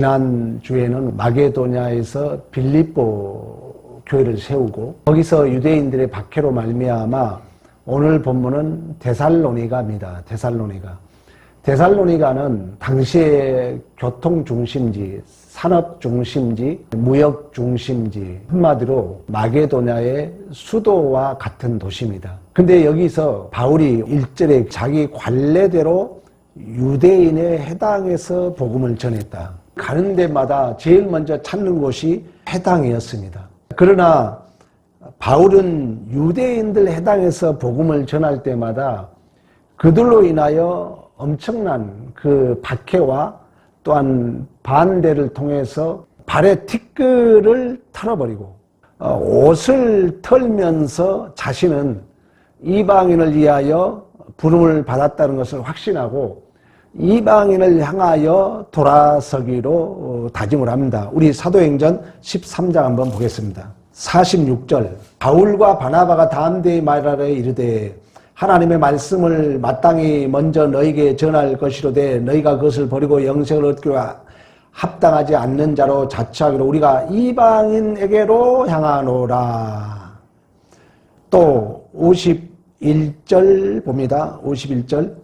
지난 주에는 마게도냐에서 빌립보 교회를 세우고 거기서 유대인들의 박해로 말미암아 오늘 본문은 데살로니가입니다. 데살로니가. 데살로니가는 당시의 교통 중심지, 산업 중심지, 무역 중심지, 한마디로 마게도냐의 수도와 같은 도시입니다. 근데 여기서 바울이 일절에 자기 관례대로 유대인의 해당에서 복음을 전했다. 가는 데마다 제일 먼저 찾는 곳이 해당이었습니다. 그러나 바울은 유대인들 해당에서 복음을 전할 때마다 그들로 인하여 엄청난 그 박해와 또한 반대를 통해서 발의 티끌을 털어버리고 어, 옷을 털면서 자신은 이방인을 위하여 부름을 받았다는 것을 확신하고 이방인을 향하여 돌아서기로 어, 다짐을 합니다. 우리 사도행전 13장 한번 보겠습니다. 46절 바울과 바나바가 다음 데에 말하되 이르되 하나님의 말씀을 마땅히 먼저 너에게 전할 것이로되 너희가 그것을 버리고 영생을 얻기로 합당하지 않는 자로 자처하기로 우리가 이방인에게로 향하노라. 또 51절 봅니다. 51절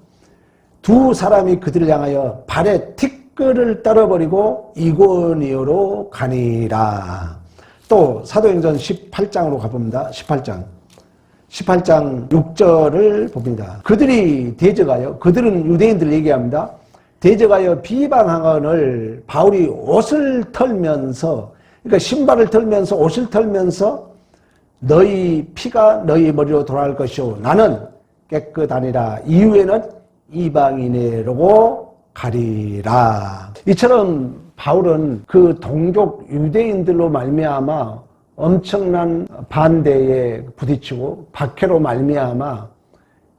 두 사람이 그들을 향하여 발에 티끌을 떨어버리고 이고니오로 가니라. 또 사도행전 18장으로 가봅니다. 18장. 18장 6절을 봅니다. 그들이 대적하여 그들은 유대인들 얘기합니다. 대적하여 비방하건을 바울이 옷을 털면서 그러니까 신발을 털면서 옷을 털면서 너희 피가 너희 머리로 돌아갈 것이오 나는 깨끗하니라 이후에는 이방인이라고 가리라 이처럼 바울은 그 동족 유대인들로 말미암아 엄청난 반대에 부딪히고 박해로 말미암아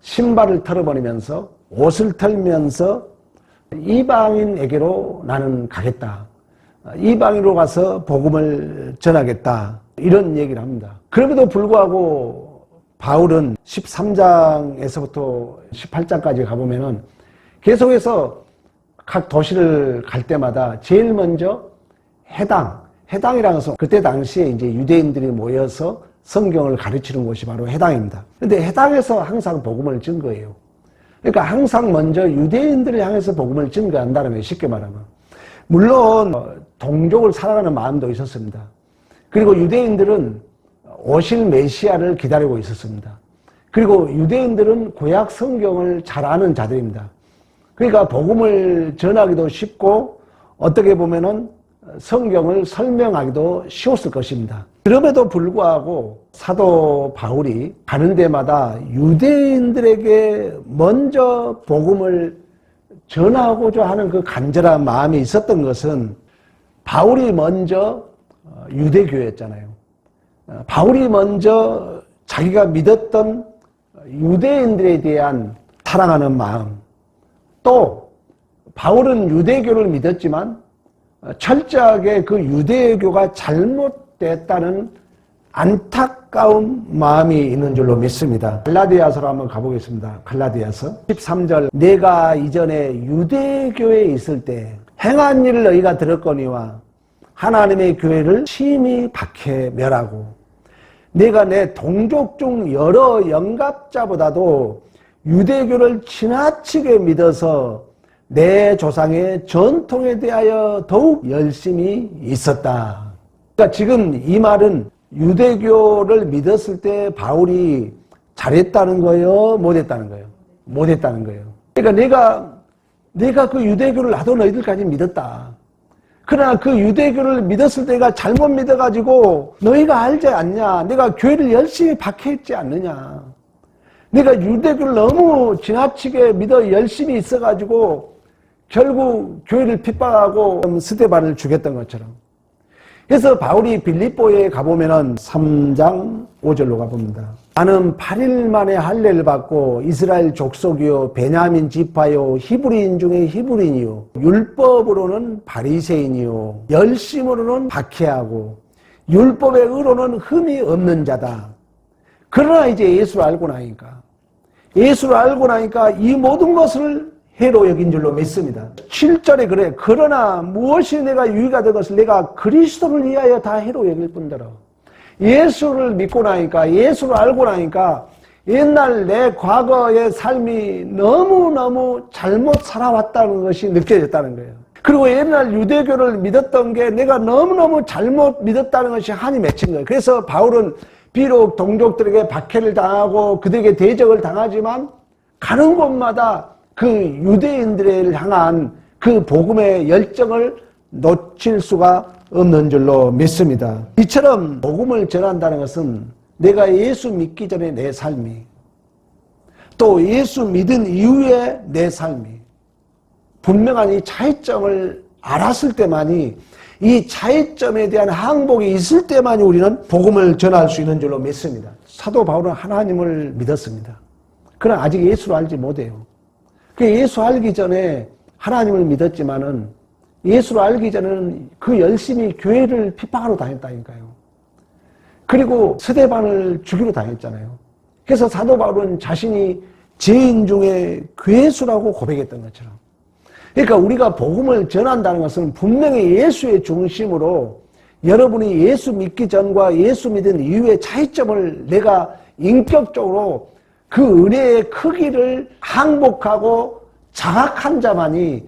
신발을 털어버리면서 옷을 털면서 이방인에게로 나는 가겠다. 이방인으로 가서 복음을 전하겠다. 이런 얘기를 합니다. 그럼에도 불구하고 바울은 13장에서부터 18장까지 가보면은 계속해서 각 도시를 갈 때마다 제일 먼저 해당, 해당이라는 것은 그때 당시에 이제 유대인들이 모여서 성경을 가르치는 곳이 바로 해당입니다. 근데 해당에서 항상 복음을 준 거예요. 그러니까 항상 먼저 유대인들을 향해서 복음을 증거한다는 거예요. 쉽게 말하면. 물론 동족을 사랑하는 마음도 있었습니다. 그리고 유대인들은 오실 메시아를 기다리고 있었습니다. 그리고 유대인들은 구약 성경을 잘 아는 자들입니다. 그러니까 복음을 전하기도 쉽고 어떻게 보면은 성경을 설명하기도 쉬웠을 것입니다. 그럼에도 불구하고 사도 바울이 가는 데마다 유대인들에게 먼저 복음을 전하고자 하는 그 간절한 마음이 있었던 것은 바울이 먼저 유대교였잖아요. 바울이 먼저 자기가 믿었던 유대인들에 대한 사랑하는 마음, 또 바울은 유대교를 믿었지만 철저하게 그 유대교가 잘못됐다는 안타까운 마음이 있는 줄로 믿습니다. 갈라디아서로 한번 가보겠습니다. 갈라디아서 13절 내가 이전에 유대교에 있을 때 행한 일을 너희가 들었거니와 하나님의 교회를 심히 박해 멸하고 내가 내 동족 중 여러 영갑자보다도 유대교를 지나치게 믿어서 내 조상의 전통에 대하여 더욱 열심히 있었다. 그러니까 지금 이 말은 유대교를 믿었을 때 바울이 잘했다는 거예요? 못했다는 거예요? 못했다는 거예요. 그러니까 내가, 내가 그 유대교를 나도 너희들까지 믿었다. 그러나 그 유대교를 믿었을 때가 잘못 믿어가지고 너희가 알지 않냐? 내가 교회를 열심히 박해했지 않느냐? 내가 유대교를 너무 지나치게 믿어 열심히 있어가지고 결국 교회를 핍박하고 스테반을 죽였던 것처럼. 그래서 바울이 빌립보에 가보면은 3장 5절로 가봅니다. 나는 8일 만에 할례를 받고 이스라엘 족속이요 베냐민 지파요 히브리인 중에 히브리인이요 율법으로는 바리새인이요 열심으로는 박해하고 율법의 의로는 흠이 없는 자다. 그러나 이제 예수를 알고 나니까 예수를 알고 나니까 이 모든 것을 해로 여긴 줄로 믿습니다. 7절에 그래. 그러나 무엇이 내가 된 것을 내가 그리스도를 위하여 다 해로 여길 뿐더러 예수를 믿고 나니까 예수를 알고 나니까 옛날 내 과거의 삶이 너무너무 잘못 살아왔다는 것이 느껴졌다는 거예요. 그리고 옛날 유대교를 믿었던 게 내가 너무너무 잘못 믿었다는 것이 한이 맺힌 거예요. 그래서 바울은 비록 동족들에게 박해를 당하고 그들에게 대적을 당하지만 가는 곳마다 그 유대인들을 향한 그 복음의 열정을 놓칠 수가 없는 줄로 믿습니다. 이처럼 복음을 전한다는 것은 내가 예수 믿기 전에 내 삶이 또 예수 믿은 이후에 내 삶이 분명한 이 차이점을 알았을 때만이 이 차이점에 대한 항복이 있을 때만이 우리는 복음을 전할 수 있는 줄로 믿습니다. 사도 바울은 하나님을 믿었습니다. 그러나 아직 예수를 알지 못해요. 그 예수 알기 전에 하나님을 믿었지만은 예수를 알기 전에는 그 열심히 교회를 핍박하러 다녔다니까요. 그리고 스데반을 죽이러 다녔잖아요. 그래서 사도 바울은 자신이 죄인 중에 괴수라고 고백했던 것처럼. 그러니까 우리가 복음을 전한다는 것은 분명히 예수의 중심으로 여러분이 예수 믿기 전과 예수 믿은 이후의 차이점을 내가 인격적으로 그 은혜의 크기를 항복하고 장악한 자만이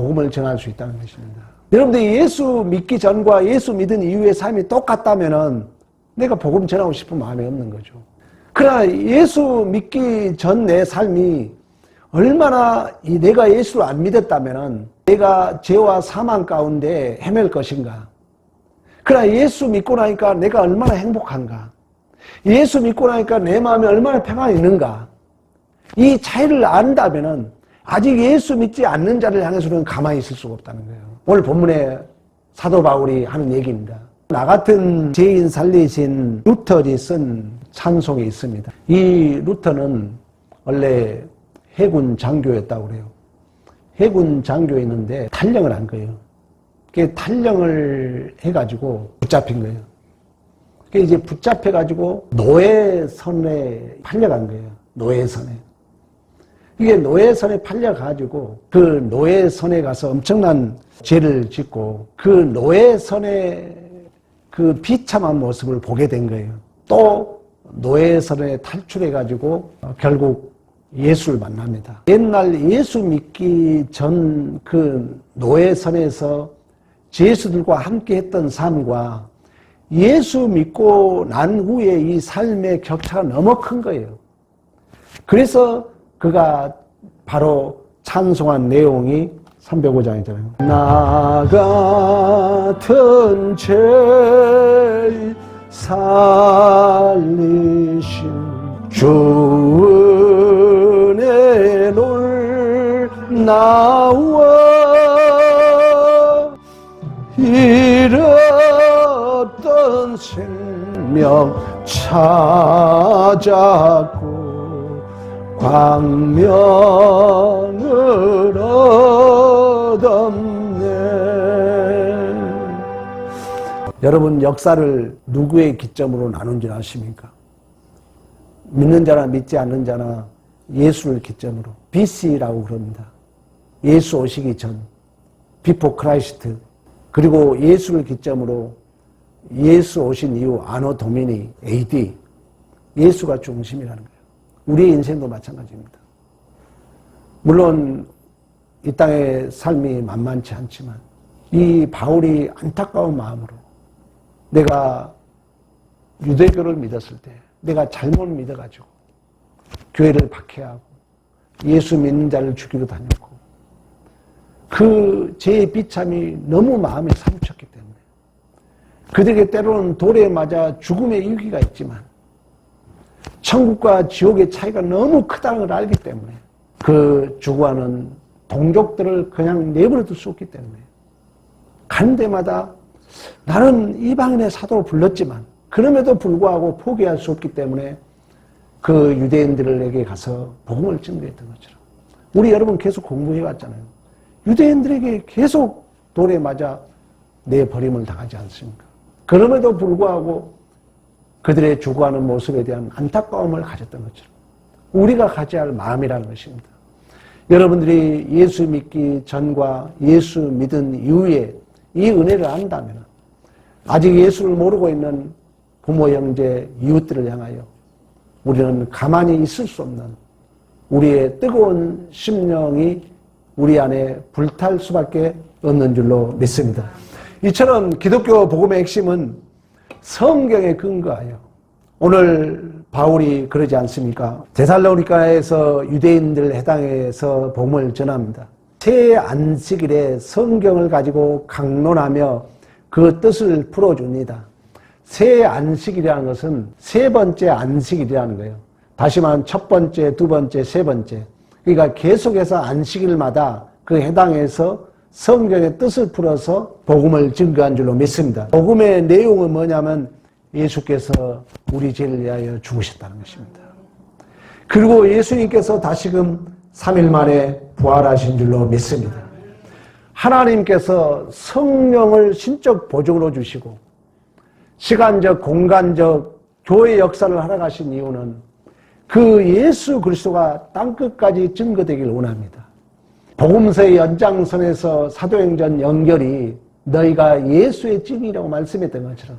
복음을 전할 수 있다는 것입니다. 여러분들 예수 믿기 전과 예수 믿은 이후의 삶이 똑같다면은 내가 복음 전하고 싶은 마음이 없는 거죠. 그러나 예수 믿기 전 내 삶이 얼마나 이 내가 예수를 안 믿었다면은 내가 죄와 사망 가운데 헤맬 것인가. 그러나 예수 믿고 나니까 내가 얼마나 행복한가. 예수 믿고 나니까 내 마음에 얼마나 평안이 있는가. 이 차이를 안다면은 아직 예수 믿지 않는 자를 향해서는 가만히 있을 수가 없다는 거예요. 오늘 본문에 사도 바울이 하는 얘기입니다. 나 같은 죄인 살리신 루터리 쓴 찬송이 있습니다. 이 루터는 원래 해군 장교였다고 그래요. 해군 장교였는데 탈령을 한 거예요. 그 탈령을 해가지고 붙잡힌 거예요. 그 이제 붙잡혀가지고 노예선에 팔려간 거예요. 노예선에. 이게 노예선에 팔려가지고 그 노예선에 가서 엄청난 죄를 짓고 그 노예선의 그 비참한 모습을 보게 된 거예요. 또 노예선에 탈출해가지고 결국 예수를 만납니다. 옛날 예수 믿기 전 그 노예선에서 제수들과 함께 했던 삶과 예수 믿고 난 후에 이 삶의 격차가 너무 큰 거예요. 그래서 그가 바로 찬송한 내용이 305장이잖아요. 나 같은 죄 살리신 주 은혜 놀 나와 잃었던 생명 찾았고 광명을 얻었네. 여러분 역사를 누구의 기점으로 나눈 줄 아십니까? 믿는 자나 믿지 않는 자나 예수를 기점으로 BC라고 그럽니다. 예수 오시기 전, 비포 크라이스트 그리고 예수를 기점으로 예수 오신 이후 아노 도미니 AD 예수가 중심이라는 거예요. 우리의 인생도 마찬가지입니다. 물론 이 땅의 삶이 만만치 않지만 이 바울이 안타까운 마음으로 내가 유대교를 믿었을 때 내가 잘못 믿어가지고 교회를 박해하고 예수 믿는 자를 죽이러 다녔고 그 죄의 비참이 너무 마음에 사무쳤기 때문에 그들에게 때로는 돌에 맞아 죽음의 유기가 있지만 천국과 지옥의 차이가 너무 크다는 걸 알기 때문에 그 주구하는 동족들을 그냥 내버려 둘 수 없기 때문에 간 데마다 나는 이방인의 사도로 불렀지만 그럼에도 불구하고 포기할 수 없기 때문에 그 유대인들에게 가서 복음을 증거했던 것처럼 우리 여러분 계속 공부해 왔잖아요. 유대인들에게 계속 돌에 맞아 내 버림을 당하지 않습니까? 그럼에도 불구하고 그들의 죽어가는 모습에 대한 안타까움을 가졌던 것처럼 우리가 가져야 할 마음이라는 것입니다. 여러분들이 예수 믿기 전과 예수 믿은 이후에 이 은혜를 안다면 아직 예수를 모르고 있는 부모, 형제, 이웃들을 향하여 우리는 가만히 있을 수 없는 우리의 뜨거운 심령이 우리 안에 불탈 수밖에 없는 줄로 믿습니다. 이처럼 기독교 복음의 핵심은 성경에 근거하여 오늘 바울이 그러지 않습니까? 데살로니카에서 유대인들 해당해서 복음을 전합니다. 새 안식일에 성경을 가지고 강론하며 그 뜻을 풀어줍니다. 새 안식이라는 것은 세 번째 안식일이라는 거예요. 다시 말하면 첫 번째, 두 번째, 세 번째. 그러니까 계속해서 안식일마다 그 해당해서 성경의 뜻을 풀어서 복음을 증거한 줄로 믿습니다. 복음의 내용은 뭐냐면 예수께서 우리 죄를 위하여 죽으셨다는 것입니다. 그리고 예수님께서 다시금 3일 만에 부활하신 줄로 믿습니다. 하나님께서 성령을 신적 보증으로 주시고 시간적, 공간적 교회 역사를 하러 가신 이유는 그 예수 그리스도가 땅끝까지 증거되길 원합니다. 복음서의 연장선에서 사도행전 연결이 너희가 예수의 증이라고 말씀했던 것처럼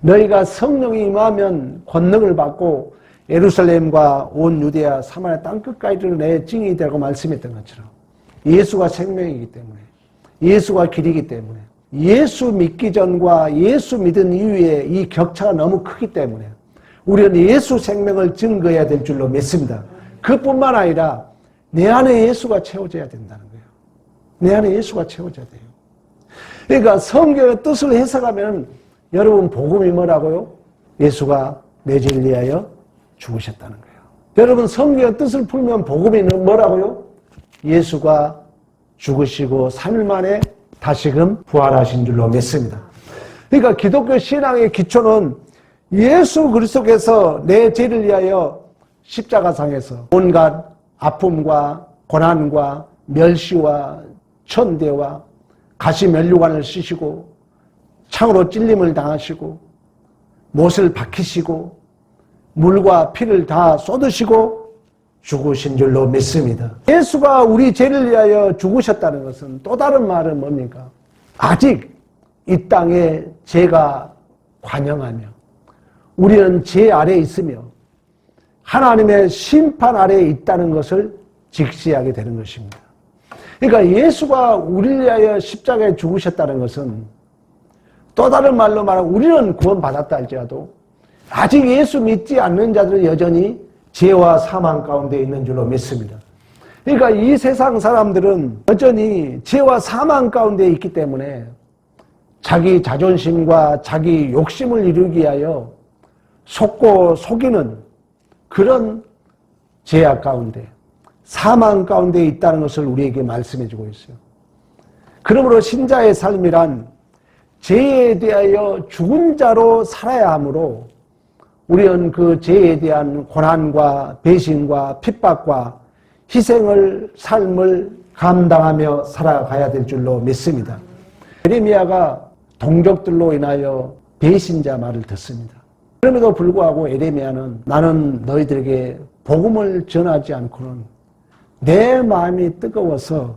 너희가 성령이 임하면 권능을 받고 예루살렘과 온 유대야 사마리아 땅끝까지를 내 증이 되라고 말씀했던 것처럼 예수가 생명이기 때문에 예수가 길이기 때문에 예수 믿기 전과 예수 믿은 이후에 이 격차가 너무 크기 때문에 우리는 예수 생명을 증거해야 될 줄로 믿습니다. 그뿐만 아니라 내 안에 예수가 채워져야 된다는 거예요. 내 안에 예수가 채워져야 돼요. 그러니까 성경의 뜻을 해석하면 여러분 복음이 뭐라고요? 예수가 내 죄를 위하여 죽으셨다는 거예요. 여러분 성경의 뜻을 풀면 복음이 뭐라고요? 예수가 죽으시고 3일 만에 다시금 부활하신 줄로 믿습니다. 그러니까 기독교 신앙의 기초는 예수 그리스도께서 내 죄를 위하여 십자가상에서 온갖 아픔과 고난과 멸시와 천대와 가시 면류관을 쓰시고 창으로 찔림을 당하시고 못을 박히시고 물과 피를 다 쏟으시고 죽으신 줄로 믿습니다. 예수가 우리 죄를 위하여 죽으셨다는 것은 또 다른 말은 뭡니까? 아직 이 땅에 죄가 관영하며 우리는 죄 아래에 있으며 하나님의 심판 아래에 있다는 것을 직시하게 되는 것입니다. 그러니까 예수가 우리를 위하여 십자가에 죽으셨다는 것은 또 다른 말로 말하면 우리는 구원받았다 할지라도 아직 예수 믿지 않는 자들은 여전히 죄와 사망 가운데 있는 줄로 믿습니다. 그러니까 이 세상 사람들은 여전히 죄와 사망 가운데 있기 때문에 자기 자존심과 자기 욕심을 이루기 위하여 속고 속이는 그런 죄악 가운데 사망 가운데 있다는 것을 우리에게 말씀해 주고 있어요. 그러므로 신자의 삶이란 죄에 대하여 죽은 자로 살아야 하므로 우리는 그 죄에 대한 고난과 배신과 핍박과 희생을 삶을 감당하며 살아가야 될 줄로 믿습니다. 에레미야가 동족들로 인하여 배신자 말을 듣습니다. 그럼에도 불구하고 에레미야는 나는 너희들에게 복음을 전하지 않고는 내 마음이 뜨거워서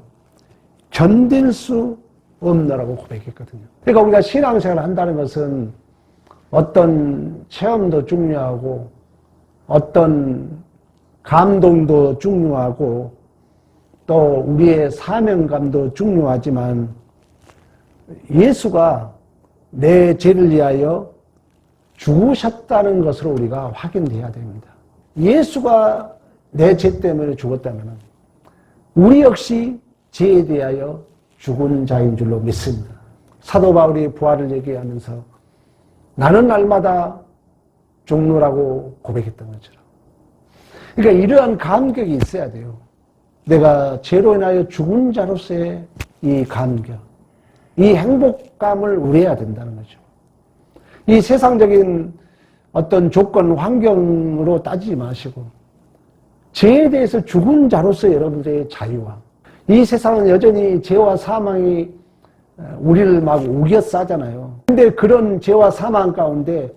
견딜 수 없노라고 고백했거든요. 그러니까 우리가 신앙생활을 한다는 것은 어떤 체험도 중요하고 어떤 감동도 중요하고 또 우리의 사명감도 중요하지만 예수가 내 죄를 위하여 죽으셨다는 것으로 우리가 확인돼야 됩니다. 예수가 내 죄 때문에 죽었다면 우리 역시 죄에 대하여 죽은 자인 줄로 믿습니다. 사도 바울이 부활을 얘기하면서 나는 날마다 종로라고 고백했던 것처럼. 그러니까 이러한 감격이 있어야 돼요. 내가 죄로 인하여 죽은 자로서의 이 감격, 이 행복감을 우려야 된다는 거죠. 이 세상적인 어떤 조건, 환경으로 따지지 마시고, 죄에 대해서 죽은 자로서 여러분들의 자유와, 이 세상은 여전히 죄와 사망이 우리를 막 우겨싸잖아요. 근데 그런 죄와 사망 가운데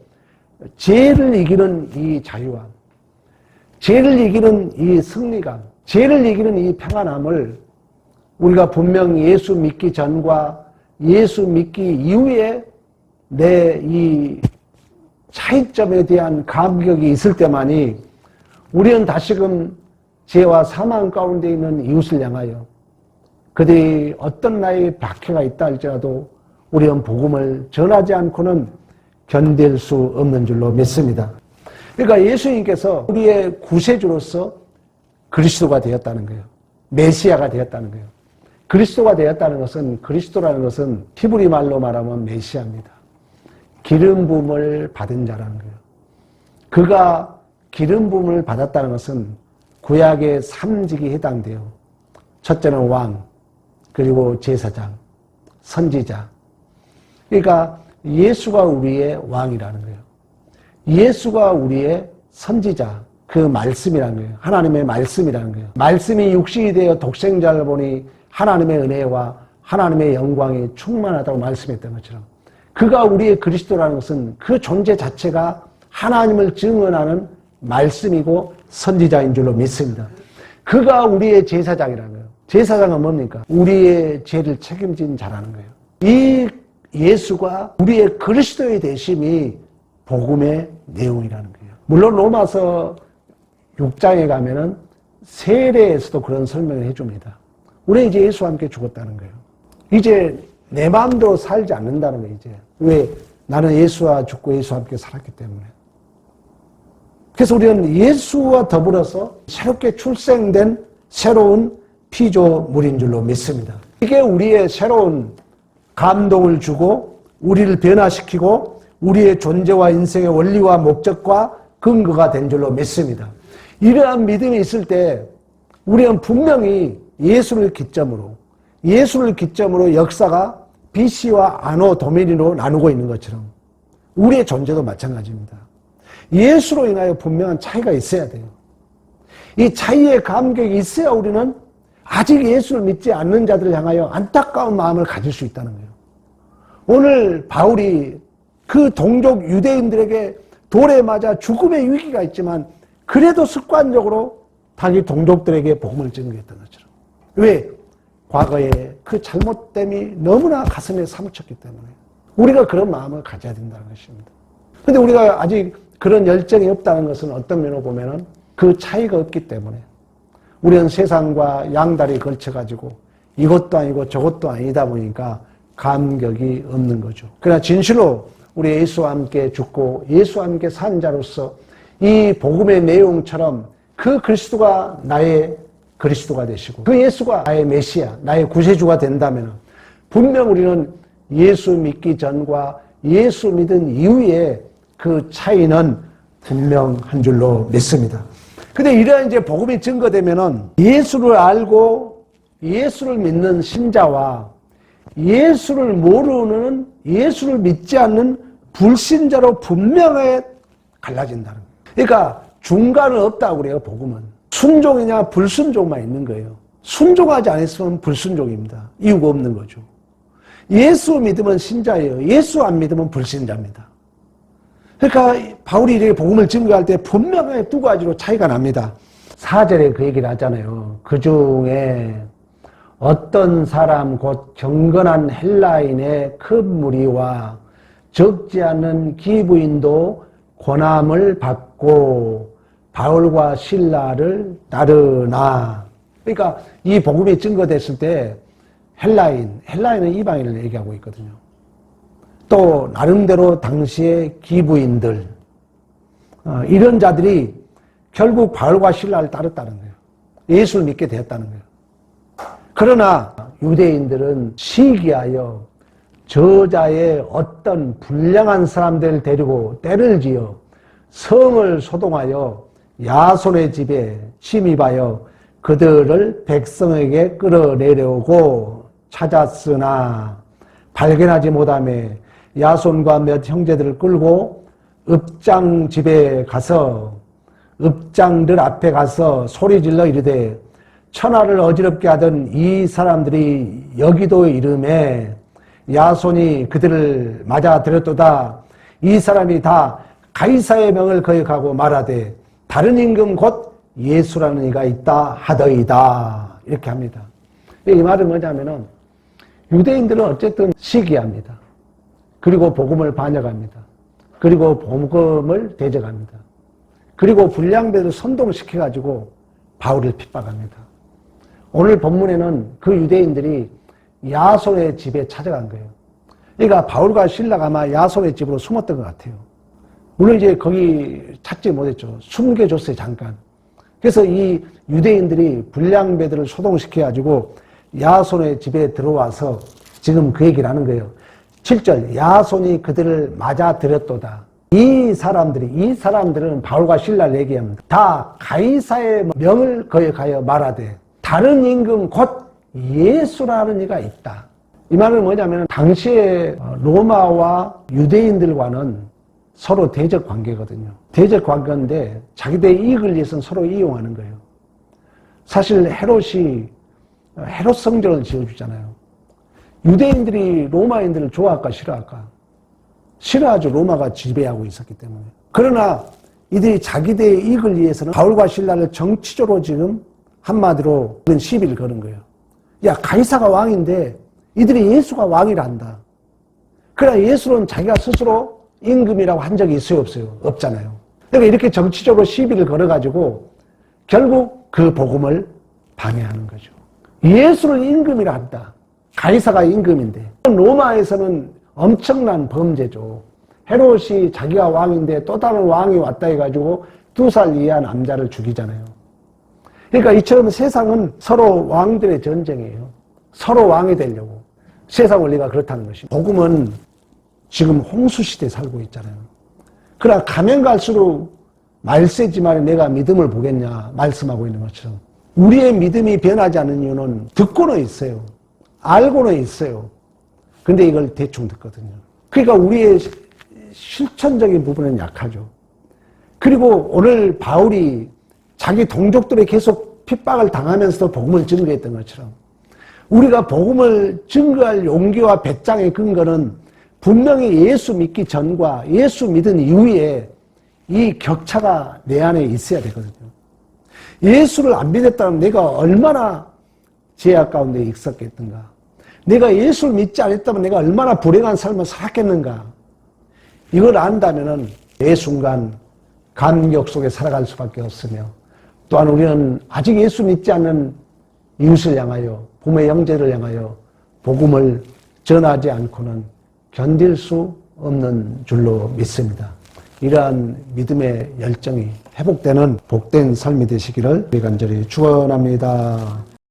죄를 이기는 이 자유함, 죄를 이기는 이 승리감, 죄를 이기는 이 평안함을 우리가 분명 예수 믿기 전과 예수 믿기 이후에 내 이 차이점에 대한 감격이 있을 때만이 우리는 다시금 죄와 사망 가운데 있는 이웃을 향하여 그들이 어떤 나의 박해가 있다 할지라도 우리는 복음을 전하지 않고는 견딜 수 없는 줄로 믿습니다. 그러니까 예수님께서 우리의 구세주로서 그리스도가 되었다는 거예요. 메시아가 되었다는 거예요. 그리스도가 되었다는 것은 그리스도라는 것은 히브리 말로 말하면 메시아입니다. 기름 부음을 받은 자라는 거예요. 그가 기름 부음을 받았다는 것은 구약의 삼직이 해당돼요. 첫째는 왕, 그리고 제사장, 선지자. 그러니까 예수가 우리의 왕이라는 거예요. 예수가 우리의 선지자, 그 말씀이라는 거예요. 하나님의 말씀이라는 거예요. 말씀이 육신이 되어 독생자를 보니 하나님의 은혜와 하나님의 영광이 충만하다고 말씀했던 것처럼 그가 우리의 그리스도라는 것은 그 존재 자체가 하나님을 증언하는 말씀이고 선지자인 줄로 믿습니다. 그가 우리의 제사장이라는 거예요. 제사장은 뭡니까? 우리의 죄를 책임진 자라는 거예요. 이 예수가 우리의 그리스도의 대심이 복음의 내용이라는 거예요. 물론 로마서 6장에 가면은 세례에서도 그런 설명을 해줍니다. 우리 이제 예수와 함께 죽었다는 거예요. 이제 내 마음대로 살지 않는다는 거예요, 이제. 왜? 나는 예수와 죽고 예수와 함께 살았기 때문에. 그래서 우리는 예수와 더불어서 새롭게 출생된 새로운 피조물인 줄로 믿습니다. 이게 우리의 새로운 감동을 주고 우리를 변화시키고 우리의 존재와 인생의 원리와 목적과 근거가 된 줄로 믿습니다. 이러한 믿음이 있을 때 우리는 분명히 예수를 기점으로 예수를 기점으로 역사가 BC와 아노 도메니로 나누고 있는 것처럼 우리의 존재도 마찬가지입니다. 예수로 인하여 분명한 차이가 있어야 돼요. 이 차이의 감격이 있어야 우리는 아직 예수를 믿지 않는 자들을 향하여 안타까운 마음을 가질 수 있다는 거예요. 오늘 바울이 그 동족 유대인들에게 돌에 맞아 죽음의 위기가 있지만 그래도 습관적으로 자기 동족들에게 복음을 증거했던 것처럼. 왜? 과거에 그 잘못됨이 너무나 가슴에 사무쳤기 때문에 우리가 그런 마음을 가져야 된다는 것입니다. 근데 우리가 아직 그런 열정이 없다는 것은 어떤 면으로 보면은 그 차이가 없기 때문에 우리는 세상과 양다리 걸쳐가지고 이것도 아니고 저것도 아니다 보니까 감격이 없는 거죠. 그러나 진실로 우리 예수와 함께 죽고 예수와 함께 산 자로서 이 복음의 내용처럼 그 그리스도가 나의 그리스도가 되시고 그 예수가 나의 메시아, 나의 구세주가 된다면 분명 우리는 예수 믿기 전과 예수 믿은 이후에 그 차이는 분명한 줄로 믿습니다. 근데 이러한 이제 복음이 증거되면은 예수를 알고 예수를 믿는 신자와 예수를 모르는 예수를 믿지 않는 불신자로 분명하게 갈라진다는 거예요. 그러니까 중간은 없다고 그래요, 복음은. 순종이냐 불순종만 있는 거예요. 순종하지 않았으면 불순종입니다. 이유가 없는 거죠. 예수 믿으면 신자예요. 예수 안 믿으면 불신자입니다. 그러니까 바울이 이렇게 복음을 증거할 때 분명하게 두 가지로 차이가 납니다. 사절에 그 얘기를 하잖아요. 그 중에 어떤 사람 곧 경건한 헬라인의 큰 무리와 적지 않은 기부인도 고남을 받고 바울과 신라를 따르나. 그러니까 이 복음이 증거됐을 때 헬라인, 헬라인은 이방인을 얘기하고 있거든요. 또 나름대로 당시의 기부인들 어, 이런 자들이 결국 바울과 신라를 따랐다는 거예요. 예수를 믿게 되었다는 거예요. 그러나 유대인들은 시기하여 저자의 어떤 불량한 사람들을 데리고 때를 지어 성을 소동하여 야손의 집에 침입하여 그들을 백성에게 끌어내려고 찾았으나 발견하지 못함에 야손과 몇 형제들을 끌고 읍장 집에 가서 읍장들 앞에 가서 소리질러 이르되 천하를 어지럽게 하던 이 사람들이 여기도 이름에 야손이 그들을 맞아들였도다. 이 사람이 다 가이사의 명을 거역하고 말하되 다른 임금 곧 예수라는 이가 있다 하더이다 이렇게 합니다. 이 말은 뭐냐면은 유대인들은 어쨌든 시기합니다. 그리고 복음을 반역합니다. 그리고 복음을 대적합니다. 그리고 불량배를 선동시켜 가지고 바울을 핍박합니다. 오늘 본문에는 그 유대인들이 야손의 집에 찾아간 거예요. 그러니까 바울과 신라가 아마 야손의 집으로 숨었던 것 같아요. 물론 이제 거기 찾지 못했죠. 숨겨줬어요, 잠깐. 그래서 이 유대인들이 불량배들을 소동시켜가지고 야손의 집에 들어와서 지금 그 얘기를 하는 거예요. 7절, 야손이 그들을 맞아들였도다. 이 사람들이, 이 사람들은 바울과 신라를 얘기합니다. 다 가이사의 명을 거역하여 말하되 다른 임금 곧 예수라는 이가 있다. 이 말은 뭐냐면 당시에 로마와 유대인들과는 서로 대적 관계거든요. 대적 관계인데 자기들의 이익을 위해서는 서로 이용하는 거예요. 사실 헤롯이 헤롯 성전을 지어주잖아요. 유대인들이 로마인들을 좋아할까 싫어할까? 싫어하죠. 로마가 지배하고 있었기 때문에. 그러나 이들이 자기들의 이익을 위해서는 바울과 신라를 정치적으로 지금 한마디로 그런 시비를 거는 거예요. 야, 가이사가 왕인데 이들이 예수가 왕이란다. 그러나 예수는 자기가 스스로 임금이라고 한 적이 있어요, 없어요? 없잖아요. 그러니까 이렇게 정치적으로 시비를 걸어가지고 결국 그 복음을 방해하는 거죠. 예수를 임금이라 한다. 가이사가 임금인데. 로마에서는 엄청난 범죄죠. 헤롯이 자기가 왕인데 또 다른 왕이 왔다 해가지고 두 살 이하 남자를 죽이잖아요. 그러니까 이처럼 세상은 서로 왕들의 전쟁이에요. 서로 왕이 되려고. 세상 원리가 그렇다는 것입니다. 복음은 지금 홍수 시대에 살고 있잖아요. 그러나 가면 갈수록 말세지만 내가 믿음을 보겠냐 말씀하고 있는 것처럼 우리의 믿음이 변하지 않는 이유는 듣고는 있어요. 알고는 있어요. 근데 이걸 대충 듣거든요. 그러니까 우리의 실천적인 부분은 약하죠. 그리고 오늘 바울이 자기 동족들에 계속 핍박을 당하면서도 복음을 증거했던 것처럼 우리가 복음을 증거할 용기와 배짱의 근거는 분명히 예수 믿기 전과 예수 믿은 이후에 이 격차가 내 안에 있어야 되거든요. 예수를 안 믿었다면 내가 얼마나 죄악 가운데 있었겠던가. 내가 예수를 믿지 않았다면 내가 얼마나 불행한 삶을 살았겠는가. 이걸 안다면은 매 순간 감격 속에 살아갈 수밖에 없으며 또한 우리는 아직 예수 믿지 않는 이웃을 향하여 부모의 형제를 향하여 복음을 전하지 않고는 견딜 수 없는 줄로 믿습니다. 이러한 믿음의 열정이 회복되는 복된 삶이 되시기를 간절히 축원합니다.